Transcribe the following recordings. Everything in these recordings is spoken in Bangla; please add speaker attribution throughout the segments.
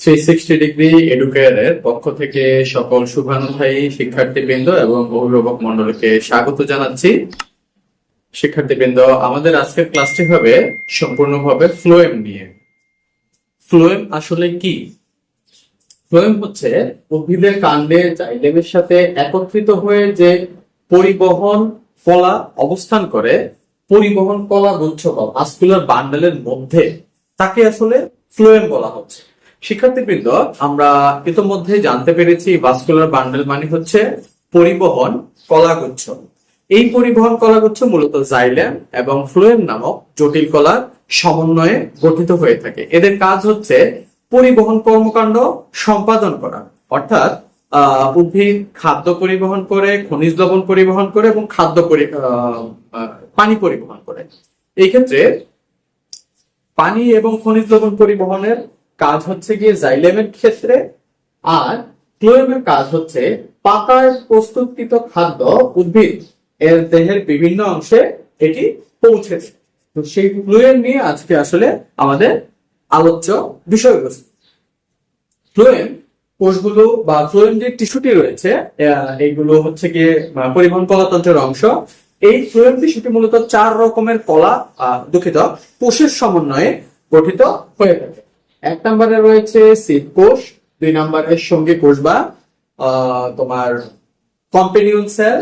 Speaker 1: থ্রি সিক্সটি ডিগ্রি এডুকেয়ারের পক্ষ থেকে সকল শুভানুধ্যায়ী শিক্ষার্থীবৃন্দ এবং অভিভাবক মন্ডলকে স্বাগত জানাচ্ছি। শিক্ষার্থীবৃন্দ, আমাদের আজকের ক্লাসটি হবে সম্পূর্ণভাবে ফ্লোয়েম নিয়ে। ফ্লোয়েম আসলে কি? ফ্লোয়েম হচ্ছে উদ্ভিদের কাণ্ডে জাইলেমের সাথে একত্রিত হয়ে যে পরিবহন কলা অবস্থান করে, পরিবহন কলা বা ভাস্কুলার বান্ডেলের মধ্যে, তাকে আসলে ফ্লোয়েম বলা হচ্ছে। শিক্ষার্থীবৃন্দ, আমরা ইতোমধ্যে জানতে পেরেছি ভাস্কুলার বান্ডেল মানে হচ্ছে পরিবহন কলাগুচ্ছ। এই পরিবহন কলাগুচ্ছ মূলত জাইলেম এবং ফ্লোয়েম নামক জটিল কলার সমন্বয়ে গঠিত হয়ে থাকে। এদের কাজ হচ্ছে পরিবহন কর্মকাণ্ড সম্পাদন করা। অর্থাৎ উদ্ভিদ খাদ্য পরিবহন করে, খনিজ লবণ পরিবহন করে এবং খাদ্য পানি পরিবহন করে। এই ক্ষেত্রে পানি এবং খনিজ লবণ পরিবহনের কাজ হচ্ছে গিয়ে জাইলেমের ক্ষেত্রে, আর ফ্লোয়েমের কাজ হচ্ছে পাতায় প্রস্তুতকৃত খাদ্য উদ্ভিদ এর দেহের বিভিন্ন অংশে এটি পৌঁছেছে তো সেই ফ্লুয়েম নিয়ে আজকে আসলে আমাদের আলোচ্য বিষয়বস্তু। ফ্লোয়েম কোষগুলো বা ফ্লোয়েম যে টিস্যুটি রয়েছে এইগুলো হচ্ছে গিয়ে পরিবহন কলাতন্ত্রের অংশ। এই ফ্লোয়েম টিস্যুটি মূলত চার রকমের কলা দুঃখিত, কোষের সমন্বয়ে গঠিত হয়ে থাকে। এক নম্বরে রয়েছে সিড কোষ, দুই নম্বরে সঙ্গী কোষ বা তোমার কম্পেনিয়ন সেল,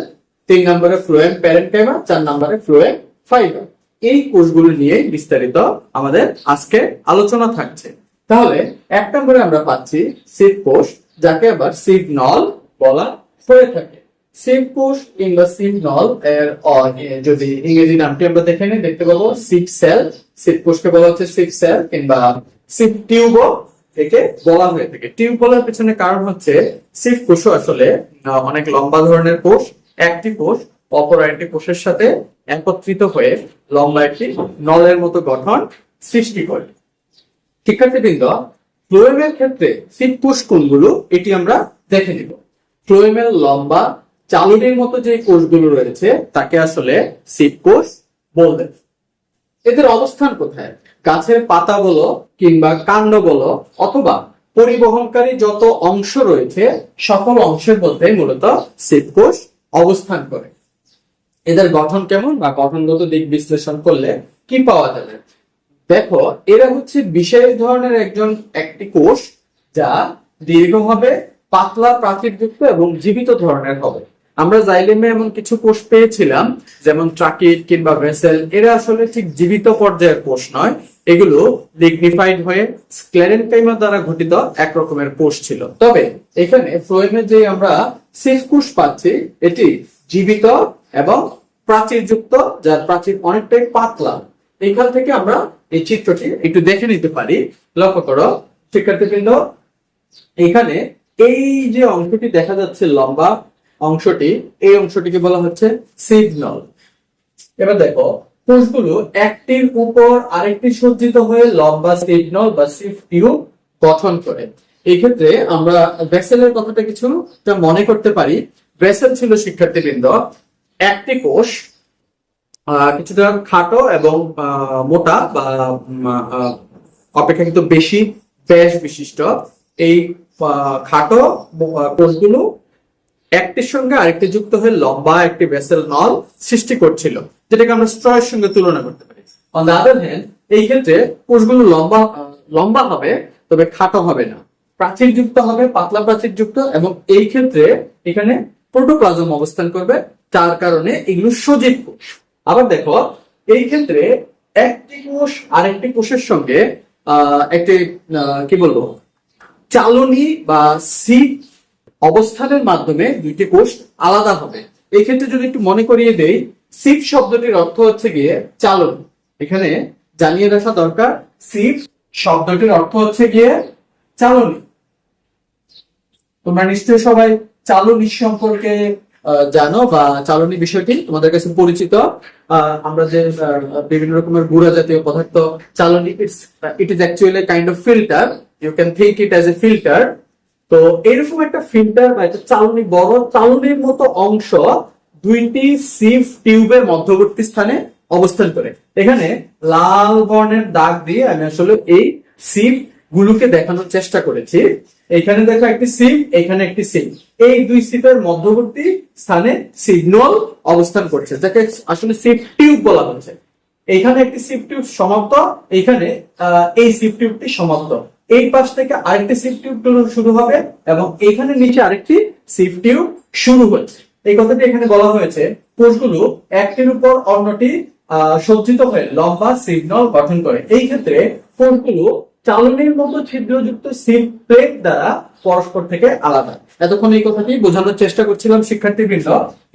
Speaker 1: তিন নম্বরে ফ্লোয়েম প্যারেন্টাইমা চার নম্বরে ফ্লোয়েম ফাইবার। এই কোষগুলো নিয়ে বিস্তারিত আমাদের আজকে আলোচনা থাকছে। তাহলে এক নম্বরে আমরা পাচ্ছি সিড কোষ, যাকে আবার সিড নল বলা হয়ে থাকে। সিড কোষ কিংবা সিড নল এর যদি ইংরেজি নামটি আমরা দেখে নিই, দেখতে পাবো সিড সেল। সিড কোষকে বলা হচ্ছে সিড সেল কিংবা সিড টিউবও একে বলা হয়ে থাকে। টিউব বলার পেছনে কারণ হচ্ছে সিড কোষও আসলে অনেক লম্বা ধরনের কোষ, একটি কোষ অপর একটি কোষের সাথে একত্রিত হয়ে লম্বা একটি নলের মতো গঠন সৃষ্টি করে। শিক্ষার্থীবৃন্দ, ফ্লোয়েমের ক্ষেত্রে সিট কোষ কোনগুলো এটি আমরা দেখে নিব। ফ্লোয়েমের লম্বা চালুনির মতো যে কোষগুলো রয়েছে, তাকে আসলে সিট কোষ বলবেন এদের অবস্থান কোথায়? গাছের পাতা বলো কিংবা কাণ্ড বলো, অথবা পরিবহনকারী যত অংশ রয়েছে, সকল অংশের মধ্যে মূলত সিট কোষ অবস্থান করে। এদের গঠন কেমন বা গঠনগত দিক বিশ্লেষণ করলে কি পাওয়া যাবে? দেখো, এরা হচ্ছে বিশেষ ধরনের একজন, একটি কোষ যা দীর্ঘভাবে, পাতলা প্রাচীরযুক্ত এবং জীবিত ধরনের হবে। আমরা জাইলেমে এমন কিছু কোষ পেয়েছিলাম, যেমন ট্রাকিট কিংবা ভেসেল, এরা আসলে ঠিক জীবিত পর্যায়ের কোষ নয়। এগুলো লিগনিফাইড হয়ে স্ক্লেরেনকাইমা দ্বারা গঠিত এক রকমের কোষ ছিল। তবে এখানে ফ্লোয়েমে যে আমরা সিফ কোষ পাচ্ছি, এটি জীবিত এবং প্রাচীরযুক্ত, যার প্রাচীর অনেকটাই পাতলা। এখান থেকে আমরা এই চিত্রটি একটু দেখে নিতে পারি। লক্ষ্য করো, শিক্ষার্থীবৃন্দ, এখানে এই যে অংশটি দেখা যাচ্ছে লম্বা অংশটি, এই অংশটিকে বলা হচ্ছে সিগনাল এবার দেখো, কোষগুলো একটির উপর আরেকটি সজ্জিত হয়ে লম্বা সিগনাল বা সিফ গঠন করে। এই ক্ষেত্রে আমরা ভেসেলের কথাটা কিছু মনে করতে পারি। ভেসেল ছিল শিক্ষার্থীবৃন্দ, একটি কোষ কিছুটা খাটো এবং মোটা বা অপেক্ষাকৃত বেশি ব্যাস বিশিষ্ট। এই খাটো কোষগুলো একটির সঙ্গে আরেকটি যুক্ত হয়ে লম্বা একটি ভেসেল নল সৃষ্টি করছিল, যেটাকে আমরা স্ট্রয়ের সঙ্গে তুলনা করতে পারি। অন দ্য আদার হ্যান্ড এই ক্ষেত্রে কোষগুলো লম্বা লম্বা হবে, তবে খাটো হবে না। প্রাচীর যুক্ত হবে, পাতলা প্রাচীর যুক্ত, এবং এই ক্ষেত্রে এখানে প্রোটোপ্লাজম অবস্থান করবে তার কারণে এগুলো সজীব কোষ। আবার দেখো, এই ক্ষেত্রে একটি কোষ আরেকটি কোষের সঙ্গে একটি কি বলব? চালনী বা সিট অবস্থানের মাধ্যমে দুইটি কোষ আলাদা হবে। এই ক্ষেত্রে যদি একটু মনে করিয়ে দেই সিট শব্দটির অর্থ হচ্ছে গিয়ে চালন। এখানে জানিয়ে রাখা দরকার সিট শব্দটির অর্থ হচ্ছে গিয়ে চালনী। তোমরা নিশ্চয়ই সবাই চালনী সম্পর্কে জানো বা চালনী বিষয়টি তোমাদের কাছে পরিচিত। আমরা যে বিভিন্ন রকমের গুঁড়া জাতীয় পদার্থ, চালনী it's it is actually kind of filter you can think it as a filter তো এরকম একটা ফিল্টার বা একটা চালনী বড় চালনির মতো অংশ দুইটি সিফ টিউবের মধ্যবর্তী স্থানে অবস্থান করে। এখানে লাল বর্ণের দাগ দিয়ে আমি আসলে এই সিফ গুলোকে দেখানোর চেষ্টা করেছি। এখানে দেখো একটি সিপ এখানে একটি সিপ এই দুই সিপের মধ্যবর্তী স্থানে সিগন্যাল অবস্থান করছে, যাকে আসলে সিপ টিউব বলা হচ্ছে এখানে একটি সিপ টিউব সমাপ্ত, এখানে এই সিপ টিউবটি সমাপ্ত। এই পাশ থেকে আরেকটি সিপ টিউব শুরু হবে এবং এখানে নিচে আরেকটি সিপ টিউব শুরু হচ্ছে এই কথাটি এখানে বলা হয়েছে, কোষগুলো একটির উপর অন্যটি সজ্জিত হয়ে লম্বা সিগন্যাল গঠন করে। এই ক্ষেত্রে কোষগুলো চালনির মতো ছিদ্রযুক্ত সিপ প্লেট দ্বারা পরস্পর থেকে আলাদা। এতক্ষণ এই কথাটি বোঝানোর চেষ্টা করছিলাম শিক্ষার্থীবৃন্দ।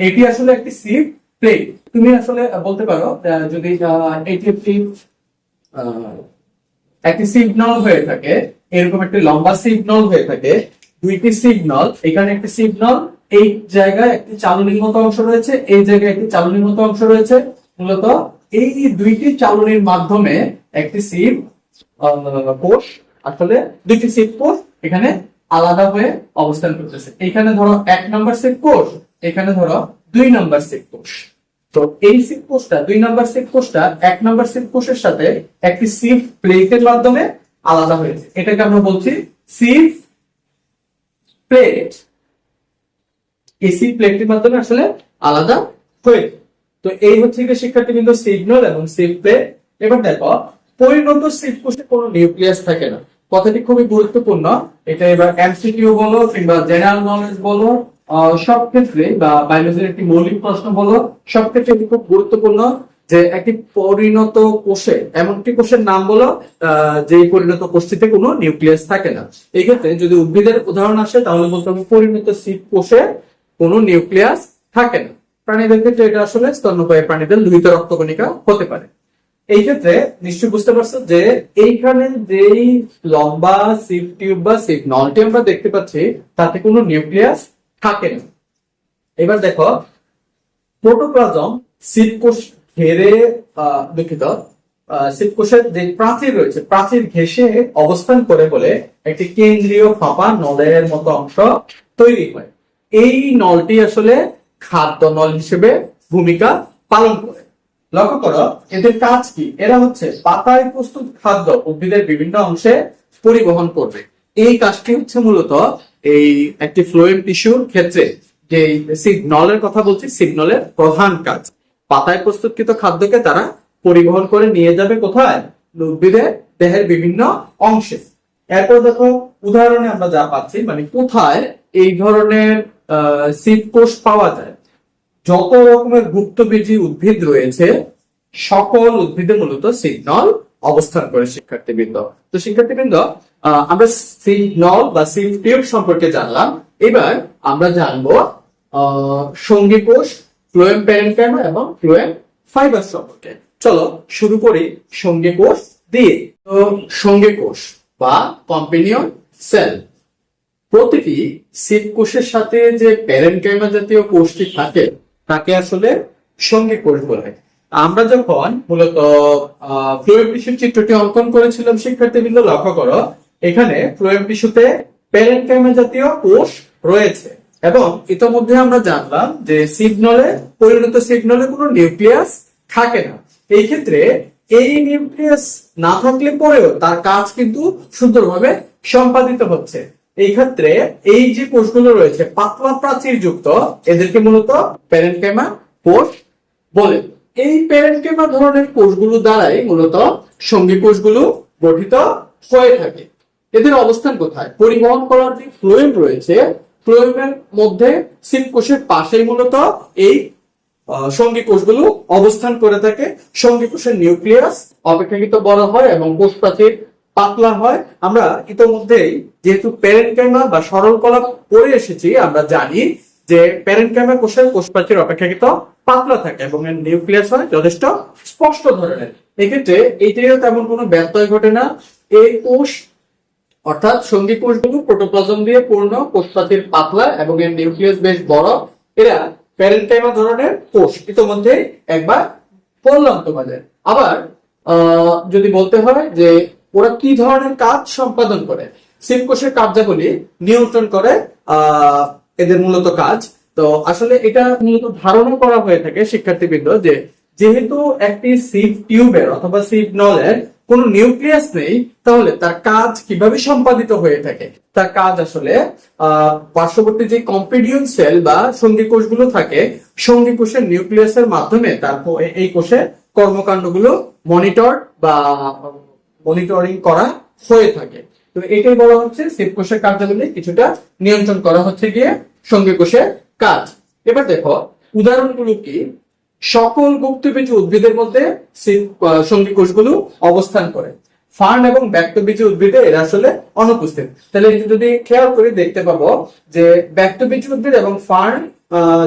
Speaker 1: এটি আসলে একটি সিপ প্লেট তুমি আসলে বলতে পারো যদি এটি একটি একটি সিগন্যাল হয়ে থাকে, এরকম একটি লম্বা সিগন্যাল হয়ে থাকে, দুইটি সিগন্যাল এখানে একটি সিগন্যাল এই জায়গায় একটি চালনির মতো অংশ রয়েছে, এই জায়গায় একটি চালনির মতো অংশ রয়েছে। মূলত এই দুইটি চালনির মাধ্যমে একটি সিপ কোষ আসলে দুইটি সিপ কোষ এখানে আলাদা হয়ে অবস্থান করতেছে। এখানে ধরো এক নম্বর সিপ কোষ এখানে ধরো দুই নম্বর সিপ কোষ তো এই সিপ কোষটা দুই নম্বর সিপ কোষটা এক নম্বর সিপ কোষের সাথে একটি সিপ প্লেটের মাধ্যমে আলাদা হয়েছে। এটাকে আমরা বলছি সিপ প্লেট এই সিপ প্লেটের মাধ্যমে আসলে আলাদা হয়েছে। তো এই হচ্ছে গিয়ে শিক্ষার্থীবৃন্দ সিগন্যাল এবং সিপ প্লেট এবার দেখো, পরিণত সিপ কোষে কোনো নিউক্লিয়াস থাকে না। কথাটি খুবই গুরুত্বপূর্ণ। এটা এবার এমসিকিউ বলো কিংবা জেনারেল নলেজ বলো সব ক্ষেত্রে বা বায়োলজির একটি মৌলিক প্রশ্ন হলো সব ক্ষেত্রে এটি খুব গুরুত্বপূর্ণ যে একটি পরিণত কোষে এমন একটি কোষের নাম বলো যে পরিণত কোষটিতে কোনো নিউক্লিয়াস থাকে না। এই ক্ষেত্রে যদি উদ্ভিদের উদাহরণ আসে, তাহলে বলতে হবে পরিণত সিপ কোষে কোনো নিউক্লিয়াস থাকে না। প্রাণীদের ক্ষেত্রে এটা আসলে স্তন্যপায়ী প্রাণীদের লোহিত রক্তকণিকা হতে পারে। এই ক্ষেত্রে নিশ্চয়ই বুঝতে পারছ যে এইখানে যেই লম্বা সিপ টিউব বা সিপ নলটি আমরা দেখতে পাচ্ছি, তাতে কোনো নিউক্লিয়াস থাকে না এবার দেখো প্রোটোপ্লাজম সিপ ঘেরে দুঃখিত আহ, যে প্রাচীর রয়েছে প্রাচীর ঘেঁষে অবস্থান করে বলে একটি কেন্দ্রীয় ফাঁপা নলের মতো অংশ তৈরি হয়। এই নলটি আসলে খাদ্য নল হিসেবে ভূমিকা পালন করে। লক্ষ্য করো এদের কাজ কি? এরা হচ্ছে পাতায় প্রস্তুত খাদ্য উদ্ভিদের বিভিন্ন অংশে পরিবহন করবে। এই কাজটি হচ্ছে মূলত এই একটি ফ্লোয়েম টিস্যুর ক্ষেত্রে যে সিগনলের কথা বলছি সিগনলের প্রধান কাজ। পাতায় প্রস্তুতকৃত খাদ্যকে তারা পরিবহন করে নিয়ে যাবে কোথায়? উদ্ভিদের দেহের বিভিন্ন অংশে। এরপর দেখো, উদাহরণে আমরা যা পাচ্ছি মানে কোথায় এই ধরনের সিড কোষ পাওয়া যায়। যত রকমের গুপ্তবীজী উদ্ভিদ রয়েছে, সকল উদ্ভিদে মূলত সিগনল অবস্থান করে শিক্ষার্থীবৃন্দ। তো শিক্ষার্থীবৃন্দ আমরা সিগনল বা সিল টিউব সম্পর্কে জানলাম। এবার আমরা জানব সঙ্গী কোষ, ফ্লোয়েম প্যারেন্টাইমা এবং ফ্লোয়েম ফাইবার সম্পর্কে। চলো শুরু করি সঙ্গী কোষ দিয়ে। তো সঙ্গী কোষ বা কম্পেনিয়ন সেল, প্রতিটি সিপ কোষের সাথে যে প্যারেনকাইমা জাতীয় কোষটি থাকে, তাকে আসলে সঙ্গী কোষ বলে আমরা যখন মূলত চিত্রটি অঙ্কন করেছিলাম, শিক্ষার্থী শিক্ষার্থীবৃন্দ লক্ষ্য করো, এখানে ফ্লোয়েম টিস্যুতে প্যারেনকাইমা জাতীয় কোষ রয়েছে। এবং ইতোমধ্যে আমরা জানলাম যে সিগনলে পরিণত সিগনলে কোনো নিউক্লিয়াস থাকে না। এই ক্ষেত্রে এই নিউক্লিয়াস না থাকলে পরেও তার কাজ কিন্তু সুন্দরভাবে সম্পাদিত হচ্ছে। এই ক্ষেত্রে এই যে কোষগুলো রয়েছে, পাতলা প্রাচীর যুক্ত এদেরকে মূলত প্যারেন্ট প্যারেন্টকেমা কোষ বলে। এই প্যারেন্টকেমা ধরনের কোষগুলো দ্বারাই মূলত সঙ্গী কোষগুলো গঠিত হয়ে থাকে। এদের অবস্থান কোথায়? পরিবহন করার যে ফ্লোয়েম রয়েছে ফ্লোয়েমের মধ্যে সিম কোষের পাশেই মূলত এই সঙ্গী কোষগুলো অবস্থান করে থাকে। সঙ্গী কোষের নিউক্লিয়াস অপেক্ষাকৃত বড় হয় এবং কোষ প্রাচীর পাতলা হয়। আমরা ইতোমধ্যেই যেহেতু প্যারেন্টকাইমা বা সরল কলা পড়ে এসেছি, আমরা জানি যে প্যারেন্টকাইমা কোষের কোষ প্রাচীর অপেক্ষাকৃত পাতলা থাকে এবং এর নিউক্লিয়াস হয় যথেষ্ট স্পষ্ট ধরনের। এক্ষেত্রে এইটিরও তেমন কোনো ব্যত্যয় ঘটে না। এই কোষ অর্থাৎ সঙ্গী কোষগুলো প্রোটোপ্লাজম দিয়ে পূর্ণ কোষ প্রাচীর পাতলা এবং এর নিউক্লিয়াস বেশ বড়। এরা প্যারেন্টাইমা ধরনের কোষ। ইতোমধ্যে একবার বললাম তোমাদের। আবার যদি বলতে হয় যে ওরা কি ধরনের কাজ সম্পাদন করে সিপ কোষের কার্যাবলী নিয়ন্ত্রণ করে আহ, এদের মূলত কাজ। তো আসলে এটা মূলত ধারণা করা হয়ে থাকে শিক্ষার্থীবৃন্দ যে যেহেতু একটি সিপ টিউবের অথবা সিপ নলের কোনো নিউক্লিয়াস নেই, তাহলে তার কাজ কীভাবে সম্পাদিত হয়ে থাকে? তার কাজ আসলে পার্শ্ববর্তী যে কম্পিডিউন সেল বা সঙ্গী কোষগুলো থাকে, সঙ্গী কোষের নিউক্লিয়াসের মাধ্যমে তার এই কোষের কর্মকাণ্ডগুলো মনিটর বা মনিটরিং করা হয়ে থাকে। তো এটাই বলা হচ্ছে শিব কোষের কার্যাবলী, কিছুটা নিয়ন্ত্রণ করা হচ্ছে গিয়ে। সঙ্গী কোষের কাজ। এবার দেখো, উদাহরণগুলো কি? সকল গুপ্তবীজী উদ্ভিদের মধ্যে সঙ্গী কোষগুলো অবস্থান করে। ফার্ন এবং ব্যক্তবীজী উদ্ভিদে এরা আসলে অনুপস্থিত। তাহলে যদি খেয়াল করে দেখতে পাবো যে ব্যক্তবীজী উদ্ভিদ এবং ফার্ন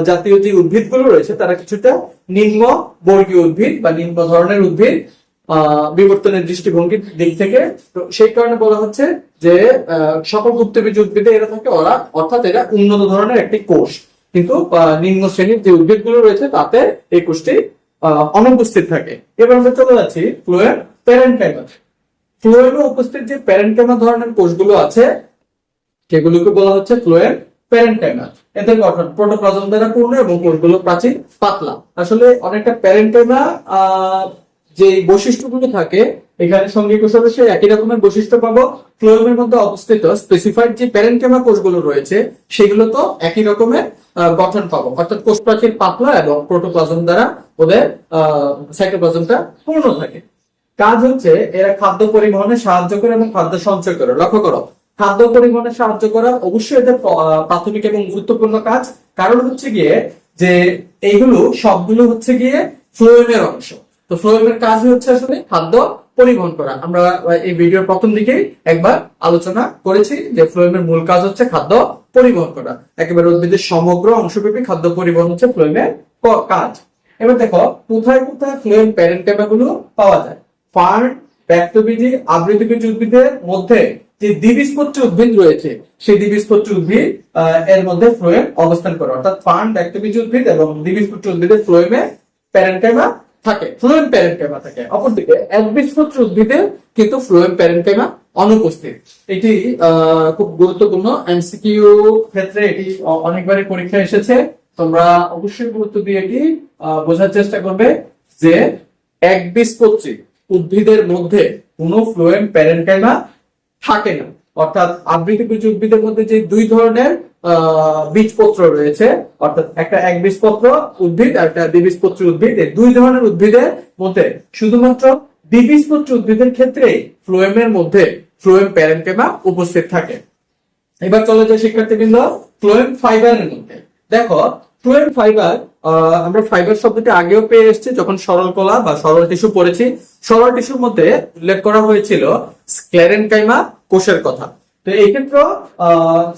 Speaker 1: জাতীয় যে উদ্ভিদগুলো রয়েছে, তারা কিছুটা নিম্ন বর্গীয় উদ্ভিদ বা নিম্ন ধরনের উদ্ভিদ। বিবর্তনের দৃষ্টিভঙ্গির দিক থেকে। তো সেই কারণে বলা হচ্ছে যে আহ, সকল গুপ্তবীজ উদ্ভিদে এরা থাকে ওরা অর্থাৎ এরা উন্নত ধরনের একটি কোষ। কিন্তু আহ, নিম্ন শ্রেণির যে উদ্ভিদগুলো রয়েছে তাতে এই কোষটি আহ, অনুপস্থিত থাকে। এবার আমরা চলে যাচ্ছি ফ্লোয়েম প্যারেন্টাইমা ফ্লোয়েমে উপস্থিত যে প্যারেন্টাইমা ধরনের কোষগুলো আছে সেগুলোকে বলা হচ্ছে ফ্লোয়েম প্যারেন্টাইমা এদের গঠন প্রোটোপ্লাজম দ্বারা পূর্ণ এবং কোষগুলো প্রাচীর পাতলা। আসলে অনেকটা প্যারেন্টাইমা যে বৈশিষ্ট্যগুলো থাকে, এখানে সঙ্গী কোষের সে একই রকমের বৈশিষ্ট্য পাবো। ফ্লোয়েমের মধ্যে অবস্থিত স্পেসিফাইড যে প্যারেন্টেমা কোষগুলো রয়েছে, সেগুলো তো একই রকমের গঠন পাবো। অর্থাৎ কোষ প্রাচীর পাতলা এবং প্রোটোপ্লাজম দ্বারা ওদের সাইটোপ্লাজমটা পূর্ণ থাকে। কাজ হচ্ছে এরা খাদ্য পরিবহনে সাহায্য করে এবং খাদ্য সঞ্চয় করে। লক্ষ্য করো, খাদ্য পরিবহনে সাহায্য করা অবশ্যই এদের প্রাথমিক এবং গুরুত্বপূর্ণ কাজ। কারণ হচ্ছে গিয়ে যে এইগুলো সবগুলো হচ্ছে গিয়ে ফ্লোয়েমের অংশ। তো ফ্লোয়েমের কাজ হচ্ছে আসলে খাদ্য পরিবহন করা। আমরা এই ভিডিওর প্রথম দিকেই একবার আলোচনা করেছি যে ফ্লোয়েমের মূল কাজ হচ্ছে খাদ্য পরিবহন করা। একেবারে উদ্ভিদের সমগ্র অংশব্যাপী খাদ্য পরিবহন হচ্ছে ফ্লোয়েমের কাজ। এবার দেখো, কোথায় কোথায় ফ্লোয়েম প্যারেন্টেমা গুলো পাওয়া যায়? ফার্ন ব্যক্তবীজী আবৃতবীজী উদ্ভিদের মধ্যে যে দ্বিবীজপত্রী উদ্ভিদ রয়েছে, সেই দ্বিবীজপত্রী উদ্ভিদ এর মধ্যে ফ্লোয়েম অবস্থান করে। অর্থাৎ ফার্ন ব্যক্তবীজী উদ্ভিদ এবং দ্বিবীজপত্রী উদ্ভিদের ফ্লোয়েমে প্যারেন্টেমা থাকে ফ্লোয়েম প্যারেন্টেমা থাকে। অপরদিকে একবীজপত্রী উদ্ভিদে কিন্তু ফ্লোয়েম প্যারেন্টেমা অনুপস্থিত। এটি খুব গুরুত্বপূর্ণ। এমসিকিউ ক্ষেত্রে এটি অনেকবারই পরীক্ষা এসেছে। তোমরা অবশ্যই গুরুত্ব দিয়ে এটি বোঝার চেষ্টা করবে যে একবীজপত্রী উদ্ভিদের মধ্যে কোনো ফ্লোয়েম প্যারেন্টেমা থাকে না। অর্থাৎ আবৃতবীজ উদ্ভিদের মধ্যে যে দুই ধরনের বীজপত্র রয়েছে। অর্থাৎ একটা এক বীজপত্র উদ্ভিদ আর একটা দ্বিবীজপত্র উদ্ভিদ। এই দুই ধরনের উদ্ভিদের মধ্যে শুধুমাত্র দ্বিবীজপত্র উদ্ভিদের ক্ষেত্রে ফ্লোয়েমের মধ্যে ফ্লোয়েম প্যারেন্টেমা উপস্থিত থাকে। এবার চলে যায় শিক্ষার্থীবৃন্দ ফ্লোয়েম ফাইবারের মধ্যে। দেখো ফ্লোয়েম ফাইবার আমরা ফাইবার শব্দটি আগেও পেয়ে এসেছি, যখন সরল কলা বা সরল টিস্যু পড়েছি। সরল টিস্যুর মধ্যে উল্লেখ করা হয়েছিল স্ক্লেরেনকাইমা কোষের কথা। তো এই ক্ষেত্রে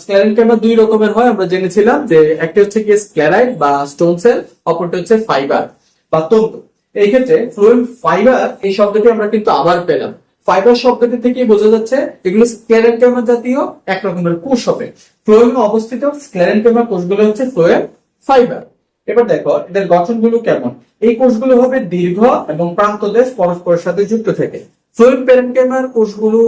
Speaker 1: স্ক্লেরেনকাইমা দুই রকমের হয়, আমরা জেনেছিলাম যে একটা হচ্ছে কি স্ক্লেরাইড বা স্টোন সেল অপরটা হচ্ছে ফাইবার বা তন্তু। এই ক্ষেত্রে ফ্লোয়েম ফাইবার এই শব্দটি আমরা কিন্তু আবার পেলাম। ফাইবার শব্দটি থেকে বোঝা যাচ্ছে, এগুলো স্ক্লেরেনকাইমা জাতীয় এক রকমের কোষ হবে। ফ্লোয়েমে অবস্থিত স্ক্লেরেনকাইমা কোষগুলো হচ্ছে ফ্লোয়েম ফাইবার এবার দেখো, এদের গঠনগুলো কেমন? এই কোষগুলো হবে দীর্ঘ এবং প্রান্তদেশ পরস্পরের সাথে যুক্ত থাকে। ফ্লোয়েম প্যারেনকেমার কোষগুলো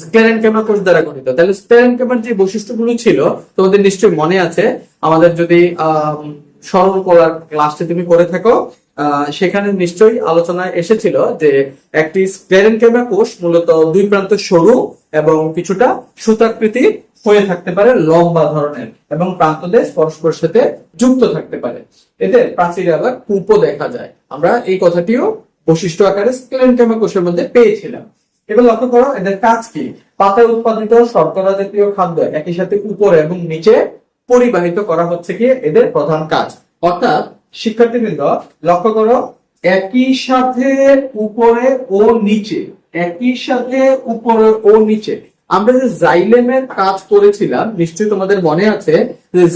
Speaker 1: স্ক্লেরেনকেমা কোষ দ্বারা গঠিত। তাহলে স্ক্লেরেনকেমার যে বৈশিষ্ট্যগুলো ছিল, তোমাদের নিশ্চয়ই মনে আছে, আমাদের যদি সরল করার ক্লাসটি তুমি করে থাকো সেখানে নিশ্চয়ই আলোচনায় এসেছিল যে একটি স্ক্লেরেনকেমা কোষ মূলত দুই প্রান্ত সরু এবং কিছুটা সুতাকৃতি হয়ে থাকতে পারে লম্বা ধরনের এবং প্রান্তদেশ পরস্পরের সাথে যুক্ত থাকতে পারে। এতে প্রাচীরে আবার কূপও দেখা যায়। আমরা এই কথাটিও বৈশিষ্ট্য আকারে স্ক্লেরেনকেমা কোষের মধ্যে পেয়েছিলাম। এবার লক্ষ্য করো, এদের কাজ কি? পাতায় উৎপাদিত শর্করা জাতীয় খাদ্য একই সাথে উপরে এবং নিচে পরিবাহিত করা হচ্ছে কি? এদের প্রধান কাজ। অর্থাৎ, শিক্ষার্থীবৃন্দ, লক্ষ্য করো, একই সাথে উপরে ও নিচে, একই সাথে উপরে ও নিচে। আমরা যে জাইলেমের কাজ করেছিলাম, নিশ্চয়ই তোমাদের মনে আছে যে